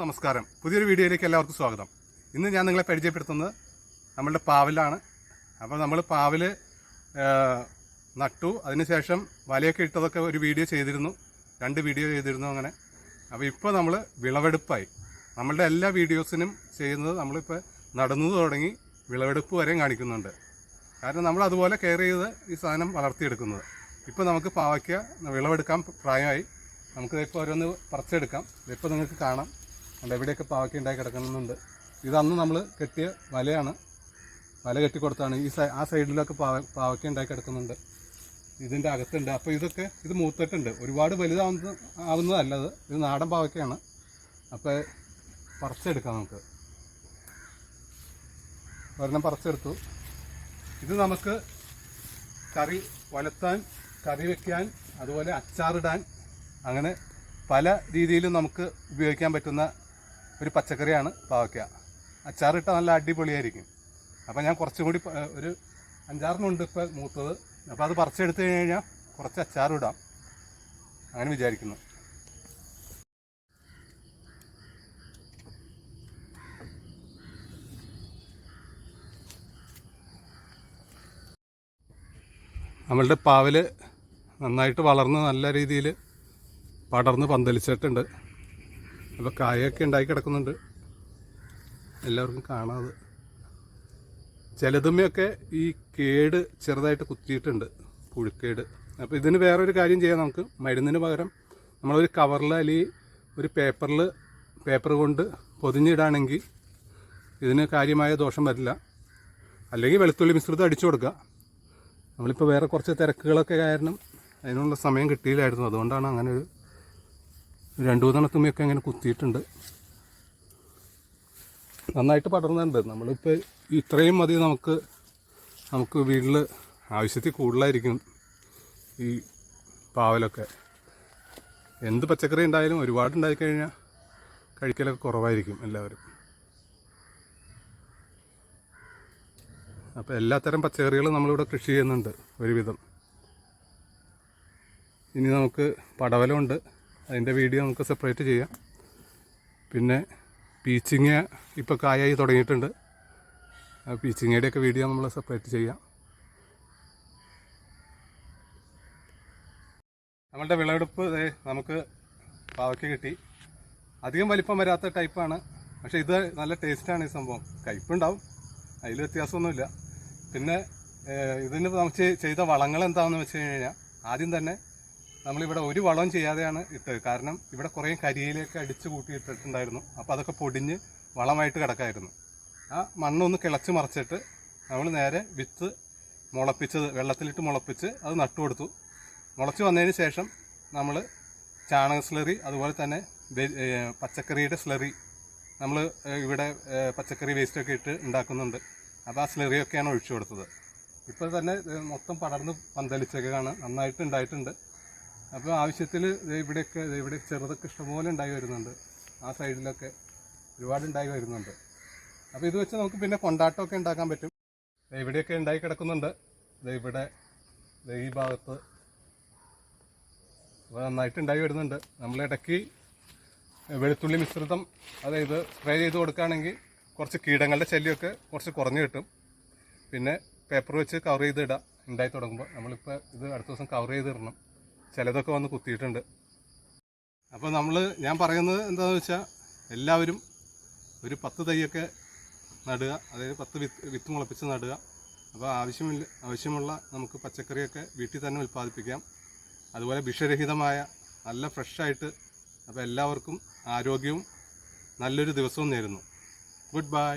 നമസ്കാരം. പുതിയൊരു വീഡിയോയിലേക്ക് എല്ലാവർക്കും സ്വാഗതം. ഇന്ന് ഞാൻ നിങ്ങളെ പരിചയപ്പെടുത്തുന്നത് നമ്മളുടെ പാവലാണ്. അപ്പോൾ നമ്മൾ പാവൽ നട്ടു. അതിനുശേഷം വലയൊക്കെ ഇട്ടതൊക്കെ ഒരു വീഡിയോ ചെയ്തിരുന്നു. രണ്ട് വീഡിയോ ചെയ്തിരുന്നു അങ്ങനെ. അപ്പോൾ ഇപ്പോൾ നമ്മൾ വിളവെടുപ്പായി. നമ്മളുടെ എല്ലാ വീഡിയോസിനും ചെയ്യുന്നത് നമ്മളിപ്പോൾ നടന്നു തുടങ്ങി വിളവെടുപ്പ് വരെയും കാണിക്കുന്നുണ്ട്. കാരണം നമ്മൾ അതുപോലെ കെയർ ചെയ്ത് ഈ സാധനം വളർത്തിയെടുക്കുന്നത്. ഇപ്പോൾ നമുക്ക് പാവയ്ക്ക വിളവെടുക്കാൻ പ്രായമായി. നമുക്ക് ഓരോന്ന് പറിച്ചെടുക്കാം. ഇപ്പോൾ നിങ്ങൾക്ക് കാണാം. കണ്ടോ എവിടെയൊക്കെ പാവയ്ക്ക ഉണ്ടായി കിടക്കുന്നുണ്ട്. ഇതന്ന് നമ്മൾ കെട്ടിയ വലയാണ്. വല കെട്ടി കൊടുത്താണ്. ഈ ആ സൈഡിലൊക്കെ പാവ പാവയ്ക്ക ഉണ്ടായി കിടക്കുന്നുണ്ട്. ഇതിന്റെ അകത്തുണ്ട്. അപ്പോൾ ഇതൊക്കെ ഇത് മൂത്തിട്ടുണ്ട്. ഒരുപാട് വലുതാവുന്ന ആവുന്നതല്ല അത്. ഇത് നാടൻ പാവയ്ക്കയാണ്. അപ്പോൾ പറിച്ചെടുക്കാം നമുക്ക്. ഒരെണ്ണം പറിച്ചെടുത്തു. ഇത് നമുക്ക് കറി വലത്താൻ കറി വെക്കാൻ അതുപോലെ അച്ചാറിടാൻ അങ്ങനെ പല രീതിയിലും നമുക്ക് ഉപയോഗിക്കാൻ പറ്റുന്ന ഒരു പച്ചക്കറിയാണ് പാവയ്ക്ക. അച്ചാറിട്ടാൽ നല്ല അടിപൊളിയായിരിക്കും. അപ്പോൾ ഞാൻ കുറച്ചും കൂടി ഒരു അഞ്ചാറിനുണ്ട് ഇപ്പോൾ മൂത്തത്. അപ്പോൾ അത് പറിച്ചെടുത്ത് കഴിഞ്ഞാൽ കുറച്ച് അച്ചാറിടാം അങ്ങനെ വിചാരിക്കുന്നു. നമ്മളുടെ പാവൽ നന്നായിട്ട് വളർന്ന് നല്ല രീതിയിൽ പടർന്ന് പന്തലിച്ചിട്ടുണ്ട്. അപ്പോൾ കായൊക്കെ ഉണ്ടായി കിടക്കുന്നുണ്ട്. എല്ലാവർക്കും കാണാതെ. ചിലതുമ്മയൊക്കെ ഈ കേട് ചെറുതായിട്ട് കുത്തിയിട്ടുണ്ട് പുഴുക്കേട്. അപ്പോൾ ഇതിന് വേറൊരു കാര്യം ചെയ്യാം നമുക്ക്. മരുന്നിന് പകരം നമ്മളൊരു കവറിൽ അല്ലെങ്കിൽ ഒരു പേപ്പറിൽ പേപ്പർ കൊണ്ട് പൊതിഞ്ഞിടാണെങ്കിൽ ഇതിന് കാര്യമായ ദോഷം വരില്ല. അല്ലെങ്കിൽ വെളുത്തുള്ളി മിശ്രിതം അടിച്ചു കൊടുക്കുക. നമ്മളിപ്പോൾ വേറെ കുറച്ച് തിരക്കുകളൊക്കെ കാരണം അതിനുള്ള സമയം കിട്ടിയില്ലായിരുന്നു. അതുകൊണ്ടാണ് അങ്ങനെ ഒരു രണ്ട് മൂന്നെണ്ണത്തുമ്മയൊക്കെ അങ്ങനെ കുത്തിയിട്ടുണ്ട്. നന്നായിട്ട് പടർന്നുണ്ട് നമ്മളിപ്പോൾ ഇത്രയും മതി നമുക്ക് നമുക്ക് വീട്ടിൽ ആവശ്യത്തിൽ കൂടുതലായിരിക്കും ഈ പാവലൊക്കെ. എന്ത് പച്ചക്കറി ഉണ്ടായാലും ഒരുപാട് ഉണ്ടായിക്കഴിഞ്ഞാൽ കഴിക്കലൊക്കെ കുറവായിരിക്കും എല്ലാവരും. അപ്പോൾ എല്ലാത്തരം പച്ചക്കറികളും നമ്മളിവിടെ കൃഷി ചെയ്യുന്നുണ്ട് ഒരുവിധം. ഇനി നമുക്ക് പടവലമുണ്ട്. അതിന്റെ വീഡിയോ നമുക്ക് സെപ്പറേറ്റ് ചെയ്യാം. പിന്നെ പീച്ചിങ്ങ ഇപ്പോൾ കായായി തുടങ്ങിയിട്ടുണ്ട്. പീച്ചിങ്ങയുടെയൊക്കെ വീഡിയോ നമ്മൾ സെപ്പറേറ്റ് ചെയ്യാം. നമ്മളുടെ വിളവെടുപ്പ് നമുക്ക് പാവയ്ക്ക് കിട്ടി. അധികം വലിപ്പം വരാത്ത ടൈപ്പാണ് പക്ഷേ ഇത് നല്ല ടേസ്റ്റാണ് ഈ സംഭവം. കയ്പുണ്ടാവും അതിൽ വ്യത്യാസമൊന്നുമില്ല. പിന്നെ ഇതിന് നമുക്ക് ചെയ്- ചെയ്ത വളങ്ങൾ എന്താണെന്ന് വെച്ച് കഴിഞ്ഞാൽ ആദ്യം തന്നെ നമ്മളിവിടെ ഒരു വളവും ചെയ്യാതെയാണ് ഇട്ടത്. കാരണം ഇവിടെ കുറേ കരിയിലൊക്കെ അടിച്ച് കൂട്ടിയിട്ടിട്ടുണ്ടായിരുന്നു. അപ്പോൾ അതൊക്കെ പൊടിഞ്ഞ് വളമായിട്ട് കിടക്കായിരുന്നു. ആ മണ്ണൊന്ന് കിളച്ച് മറിച്ചിട്ട് നമ്മൾ നേരെ വിത്ത് മുളപ്പിച്ചത് വെള്ളത്തിലിട്ട് മുളപ്പിച്ച് അത് നട്ടുകൊടുത്തു മുളച്ച് വന്നതിന് ശേഷം നമ്മൾ ചാണക സ്ലറി അതുപോലെ തന്നെ പച്ചക്കറിയുടെ സ്ലറി നമ്മൾ ഇവിടെ പച്ചക്കറി വേസ്റ്റൊക്കെ ഇട്ട് ഉണ്ടാക്കുന്നുണ്ട്. അപ്പോൾ ആ സ്ലറിയൊക്കെയാണ് ഒഴിച്ചു കൊടുത്തത്. ഇപ്പോൾ തന്നെ മൊത്തം പടർന്ന് പന്തലിച്ചൊക്കെയാണ് നന്നായിട്ട് ഉണ്ടായിട്ടുണ്ട്. അപ്പോൾ ആവശ്യത്തിൽ ഇവിടെയൊക്കെ ഇവിടെ ചെറുതൊക്കെ ഇഷ്ടംപോലെ ഉണ്ടായി വരുന്നുണ്ട്. ആ സൈഡിലൊക്കെ ഒരുപാട് ഉണ്ടായി വരുന്നുണ്ട്. അപ്പോൾ ഇത് വെച്ച് നമുക്ക് പിന്നെ കൊണ്ടാട്ടമൊക്കെ ഉണ്ടാക്കാൻ പറ്റും. ഇവിടെയൊക്കെ ഉണ്ടായി കിടക്കുന്നുണ്ട്. ഇവിടെ ഈ ഭാഗത്ത് അപ്പോൾ നന്നായിട്ട് ഉണ്ടായി വരുന്നുണ്ട്. നമ്മൾ ഇടയ്ക്ക് വെളുത്തുള്ളി മിശ്രിതം അതായത് സ്പ്രേ ചെയ്ത് കൊടുക്കുകയാണെങ്കിൽ കുറച്ച് കീടങ്ങളുടെ ശല്യമൊക്കെ കുറച്ച് കുറഞ്ഞു കിട്ടും. പിന്നെ പേപ്പർ വെച്ച് കവർ ചെയ്ത് ഇടാം. ഉണ്ടായി തുടങ്ങുമ്പോൾ. നമ്മളിപ്പോൾ ഇത് അടുത്ത ദിവസം കവർ ചെയ്തിടണം ചിലതൊക്കെ വന്ന് കുത്തിയിട്ടുണ്ട്. അപ്പോൾ നമ്മൾ ഞാൻ പറയുന്നത് എന്താണെന്ന് വെച്ചാൽ എല്ലാവരും ഒരു പത്ത് തൈയൊക്കെ നടുക അതായത് പത്ത് വിത്ത് വിത്ത് മുളപ്പിച്ച് നടുക. അപ്പോൾ ആവശ്യമില്ല ആവശ്യമുള്ള നമുക്ക് പച്ചക്കറിയൊക്കെ വീട്ടിൽ തന്നെ ഉൽപ്പാദിപ്പിക്കാം. അതുപോലെ വിഷരഹിതമായ നല്ല ഫ്രഷായിട്ട് അപ്പോൾ എല്ലാവർക്കും ആരോഗ്യവും നല്ലൊരു ദിവസവും നേരുന്നു. Good bye.